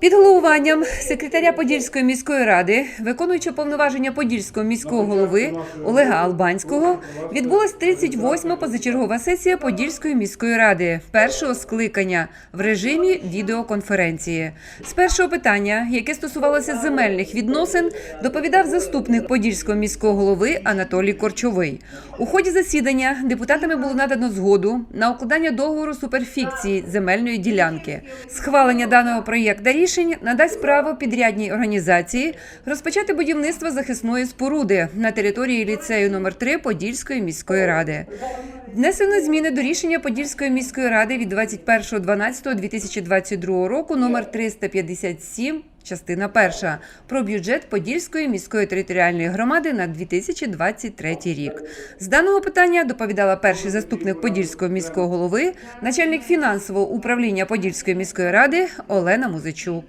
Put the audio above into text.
Під головуванням секретаря Подільської міської ради, виконуючи повноваження Подільського міського голови Олега Албанського, відбулась 38-ма позачергова сесія Подільської міської ради першого скликання в режимі відеоконференції. З першого питання, яке стосувалося земельних відносин, доповідав заступник Подільського міського голови Анатолій Корчовий. У ході засідання депутатами було надано згоду на укладання договору суперфікції земельної ділянки. Схвалення даного проєкта рішень надасть право підрядній організації розпочати будівництво захисної споруди на території ліцею номер 3 Подільської міської ради. Внесено зміни до рішення Подільської міської ради від 21.12.2022 року номер 357 Частина перша про бюджет Подільської міської територіальної громади на 2023 рік. З даного питання доповідала перший заступник Подільського міського голови, начальник фінансового управління Подільської міської ради Олена Музичук.